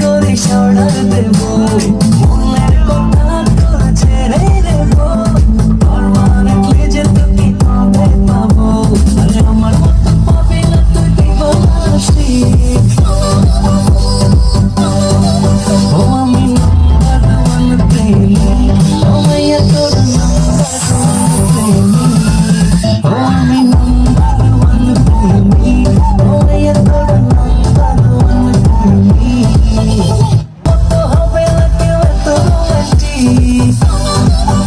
করে সাড়া দেব। Thank you.